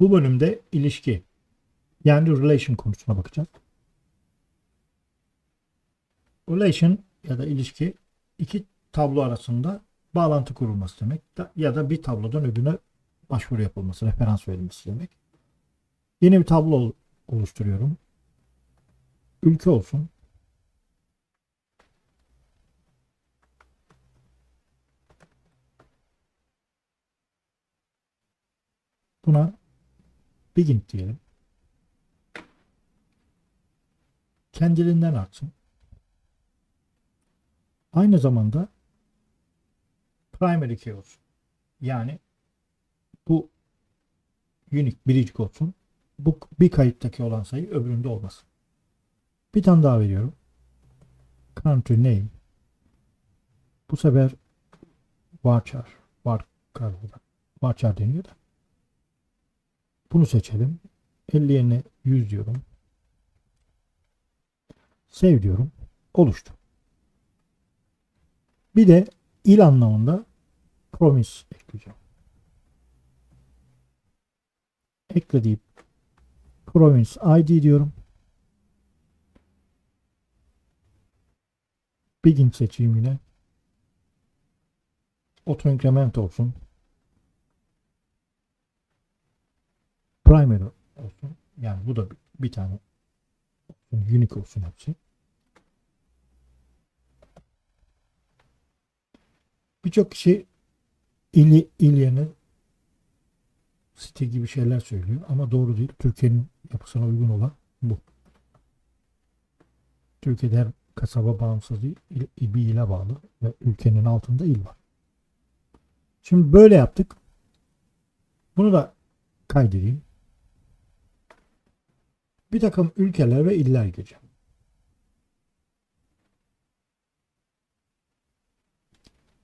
Bu bölümde ilişki yani relation konusuna bakacağız. Relation ya da ilişki iki tablo arasında bağlantı kurulması demek ya da bir tablodan öbürüne başvuru yapılması, referans verilmesi demek. Yeni bir tablo ol- oluşturuyorum. Ülke olsun. Buna begin diyelim. Kendiliğinden artsın. Aynı zamanda primary key olsun. Yani bu unique biricik olsun. Bu bir kayıttaki olan sayı öbüründe olmasın. Bir tane daha veriyorum. Country name. Bu sefer varchar. Varchar, varchar deniyor da. Bunu seçelim. 50 yerine 100 diyorum. Save diyorum. Oluştu. Bir de il anlamında promise ekleyeceğim. Ekle deyip promise ID diyorum. Begin seçeyim yine. Auto increment olsun. Primary olsun. Yani bu da bir, bir tane olsun. Unique olsun hepsi. Birçok kişi ili, il site gibi şeyler söylüyor ama doğru değil. Türkiye'nin yapısına uygun olan bu. Türkiye'de her kasaba bağımsız değil, il- bir ile bağlı ve ülkenin altında il var. Şimdi böyle yaptık. Bunu da kaydedeyim. Bir takım ülkeler ve iller gireceğim.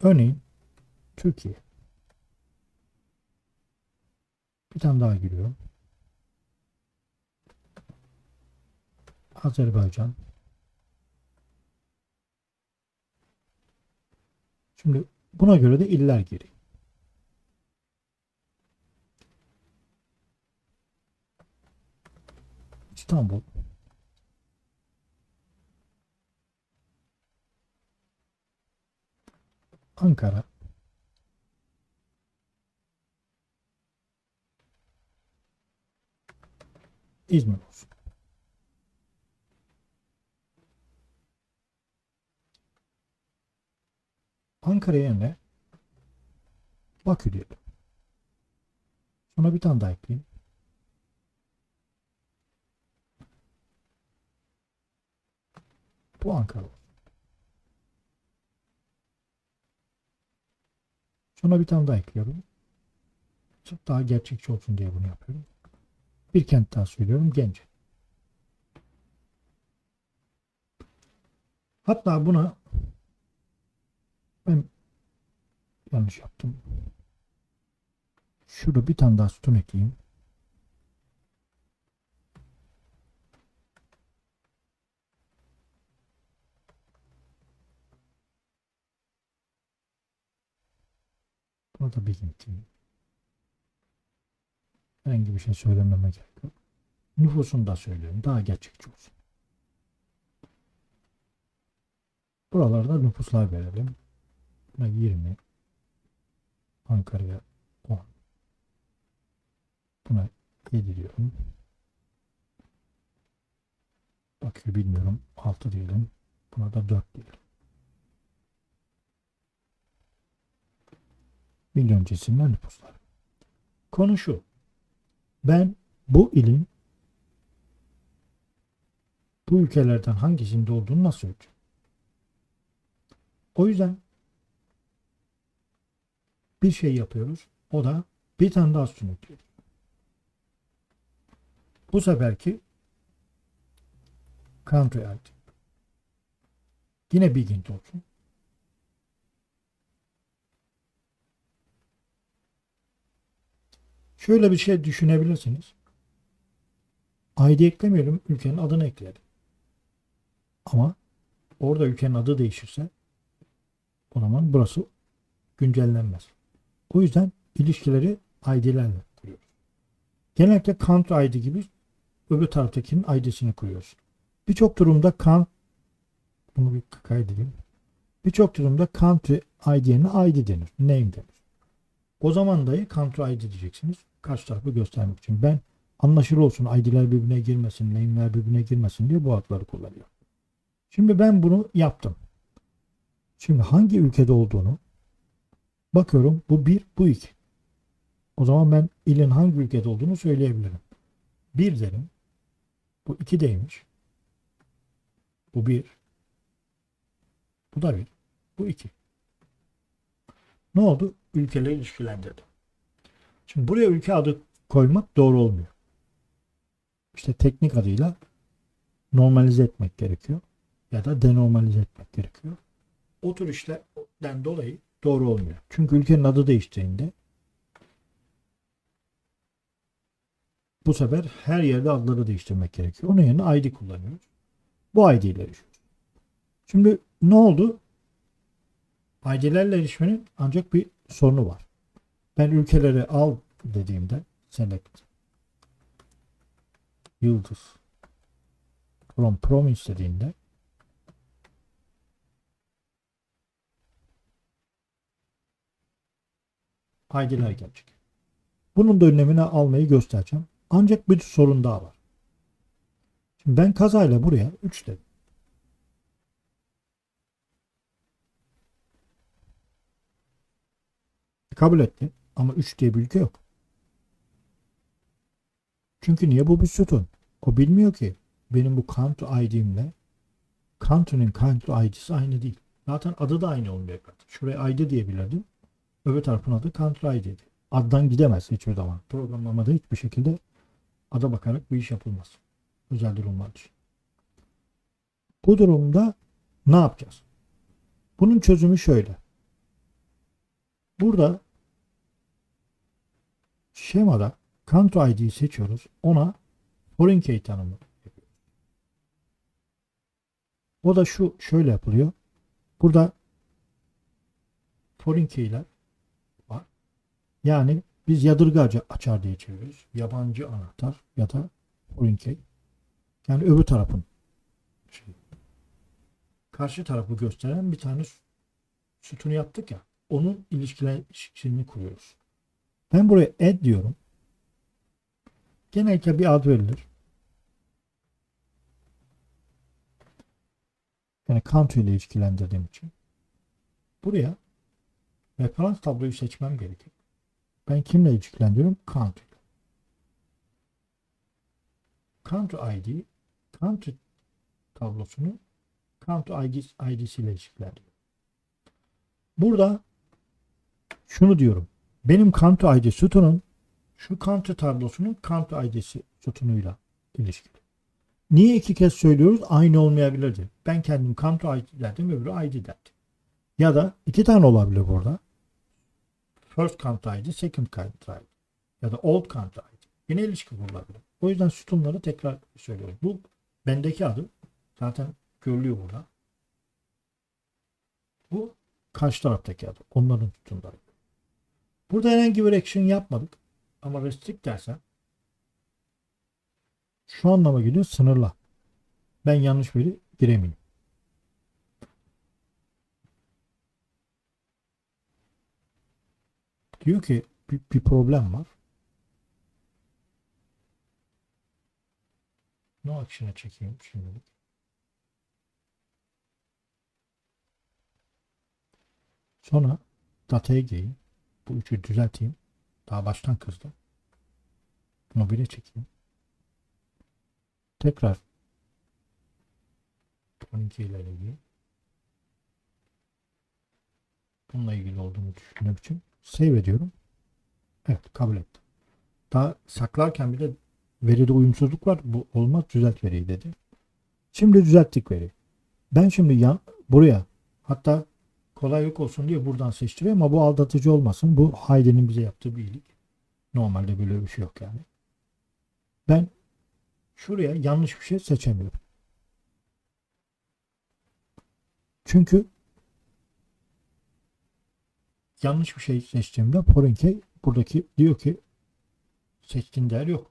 Örneğin Türkiye. Bir tane daha giriyorum. Azerbaycan. Şimdi buna göre de iller gireyim. İstanbul. Ankara. İzmir olsun. Ankara yerine Bakü diyelim. Sonra bir tane daha ekleyeyim. Ankara olsun. Sonra bir tane daha ekliyorum. Sırf daha gerçekçi olsun diye bunu yapıyorum. Bir kent daha söylüyorum. Gence. Hatta buna ben yanlış yaptım. Şurada bir tane daha sütun ekleyeyim. Buna da bir ekleyeyim. Herhangi bir şey söylememe gerek yok. Nüfusunu da söylüyorum. Daha gerçekçi olsun. Buralarda nüfuslar verelim. Buna 20. Ankara'ya 10. Buna 7 diyorum. Bakıyor bilmiyorum. 6 diyelim. Buna da 4 diyelim. Milyon cisimler nüfuslar. Konu şu. Ben bu ilin bu ülkelerden hangisinde olduğunu nasıl ölçeceğim? O yüzden bir şey yapıyoruz. O da bir tane daha sütun ekliyoruz. Bu seferki country ID. Yine begin olsun. Şöyle bir şey düşünebilirsiniz. ID eklemeyelim, ülkenin adını ekleyelim. Ama orada ülkenin adı değişirse o zaman burası güncellenmez. O yüzden ilişkileri ID'lerle kuruyoruz. Genellikle country ID gibi öbür taraftakinin ID'sini kuruyorsun. Birçok durumda count bunu bir kaydedeyim. Birçok durumda country ID yerine ID denir. Name denir. O zaman dahi country ID diyeceksiniz. Karşı tarafı göstermek için. Ben anlaşılır olsun ID'ler birbirine girmesin, name'ler birbirine girmesin diye bu adları kullanıyorum. Şimdi ben bunu yaptım. Şimdi hangi ülkede olduğunu bakıyorum. Bu bir, bu iki. O zaman ben ilin hangi ülkede olduğunu söyleyebilirim. Bir derim. Bu iki deymiş. Bu bir. Bu da bir. Bu iki. Ne oldu? Ülkeleri ilişkilendirdi. Şimdi buraya ülke adı koymak doğru olmuyor. İşte teknik adıyla normalize etmek gerekiyor. Ya da denormalize etmek gerekiyor. O tür işlerden dolayı doğru olmuyor. Çünkü ülkenin adı değiştiğinde bu sefer her yerde adları değiştirmek gerekiyor. Onun yerine ID kullanıyoruz. Bu ID ile. Şimdi ne oldu? ID'lerle erişmenin ancak bir sorunu var. Ben ülkeleri al dediğimde select yıldız from province dediğinde ID'ler gelecek. Bunun da önlemini almayı göstereceğim. Ancak bir sorun daha var. Şimdi ben kazayla buraya 3 dedim. Kabul etti. Ama 3 diye bir ülke yok. Çünkü niye bu bir sütun? O bilmiyor ki benim bu country ID'imle country'nin country ID'si aynı değil. Zaten adı da aynı olmayacak. Şuraya ID diyebilirdim. Öbür tarafın adı country ID'di. Addan gidemez hiçbir zaman. Programlamada hiçbir şekilde ada bakarak bu iş yapılmaz. Özel durumlar için. Bu durumda ne yapacağız? Bunun çözümü şöyle. Burada şemada country ID'yi seçiyoruz. Ona foreign key tanımı. O da şu şöyle yapılıyor. Burada foreign key'ler var. Yani biz yadırgacı açar diye çeviriyoruz. Yabancı anahtar ya da foreign key. Yani öbür tarafın şey, karşı tarafı gösteren bir tane sütunu yaptık ya. Onun ilişkilerini kuruyoruz. Ben buraya add diyorum. Genellikle bir ad verilir. Yani country ile ilişkilendirdiğim için. Buraya referans tabloyu seçmem gerekir. Ben kimle ilişkilendiriyorum? Country. Country ID country tablosunu country ID, ID'si ile ilişkilendiriyorum. Burada şunu diyorum. Benim country ID sütunun şu country tablosunun country ID'si sütunuyla ilişkili. Niye iki kez söylüyoruz? Aynı olmayabilirdi. Ben kendim country ID derdim, öbürü ID derdim. Ya da iki tane olabilir burada. First country ID, second country ID. Ya da old country ID. Yine ilişki kurulabilir. O yüzden sütunları tekrar söylüyorum. Bu bendeki adı. Zaten görülüyor burada. Bu karşı taraftaki adı. Onların sütunları. Burada herhangi bir action yapmadık. Ama restrict dersen şu anlama geliyor sınırla. Ben yanlış veri giremeyeyim. Diyor ki bir, bir problem var. No action'a çekeyim şimdilik. Sonra dataya gireyim. Bu üçü düzelteyim. Daha baştan kızdım. Bunu bire çekeyim. Tekrar 12 ile ilgili bununla ilgili olduğunu düşündüğüm için save ediyorum. Evet kabul ettim. Daha saklarken bir de veride uyumsuzluk var. Bu olmaz düzelt veriyi dedi. Şimdi düzelttik veriyi. Ben şimdi yan, buraya hatta kolaylık olsun diye buradan seçtiriyorum ama bu aldatıcı olmasın. Bu Haydi'nin bize yaptığı bir iyilik. Normalde böyle bir şey yok yani. Ben şuraya yanlış bir şey seçemiyorum. Çünkü yanlış bir şey seçtiğimde foreign key buradaki diyor ki seçtiğin değer yok.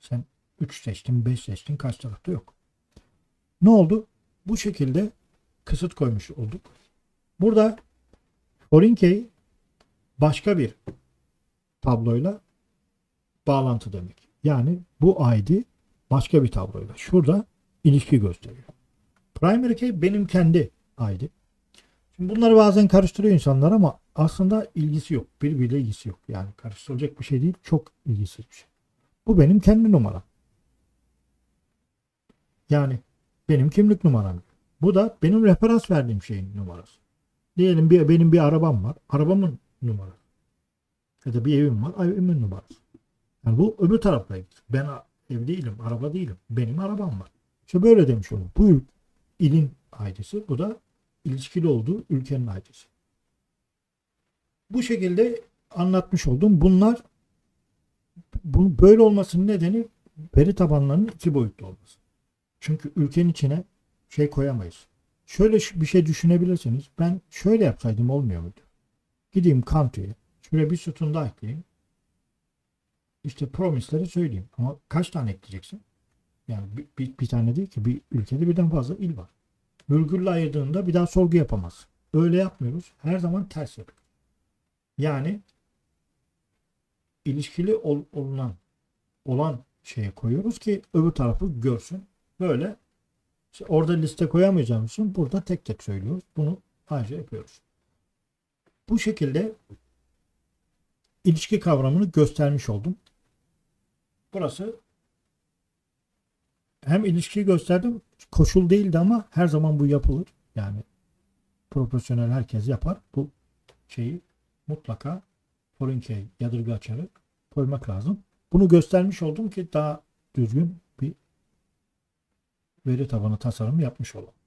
Sen 3 seçtin, 5 seçtin, kaç tarafta yok. Ne oldu? Bu şekilde kısıt koymuş olduk. Burada foreign key başka bir tabloyla bağlantı demek. Yani bu ID başka bir tabloyla. Şurada ilişki gösteriyor. Primary key benim kendi ID. Şimdi bunları bazen karıştırıyor insanlar ama aslında ilgisi yok. Birbiriyle ilgisi yok. Yani karıştırılacak bir şey değil. Çok ilgisiz bir şey. Bu benim kendi numaram. Yani benim kimlik numaram. Bu da benim referans verdiğim şeyin numarası. Diyelim bir, benim bir arabam var. Arabamın numarası. Ya da bir evim var. Evimin numarası. Yani bu öbür tarafta Ben ev değilim. Araba değilim. Benim arabam var. İşte böyle demiş oldum. Bu il- ilin ID'si. Bu da ilişkili olduğu ülkenin ID'si. Bu şekilde anlatmış oldum. Bunlar bu böyle olmasının nedeni veri tabanlarının iki boyutlu olması. Çünkü ülkenin içine şey koyamayız. Şöyle bir şey düşünebilirsiniz. Ben şöyle yapsaydım olmuyor muydu? Gideyim country'ye. Şuraya bir sütun daha ekleyeyim. İşte promise'leri söyleyeyim. Ama kaç tane ekleyeceksin? Yani bir, bir, bir tane değil ki. Bir ülkede birden fazla il var. Virgülle ayırdığında bir daha sorgu yapamaz. Öyle yapmıyoruz. Her zaman ters yapıyoruz. Yani ilişkili ol- olunan olan şeye koyuyoruz ki öbür tarafı görsün. Böyle orada liste koyamayacağımız için burada tek tek söylüyoruz. Bunu ayrıca yapıyoruz. Bu şekilde ilişki kavramını göstermiş oldum. Burası hem ilişkiyi gösterdim. Koşul değildi ama her zaman bu yapılır. Yani profesyonel herkes yapar. Bu şeyi mutlaka foreign key yadırgı açarı koymak lazım. Bunu göstermiş oldum ki daha düzgün veri tabanı tasarımı yapmış olalım.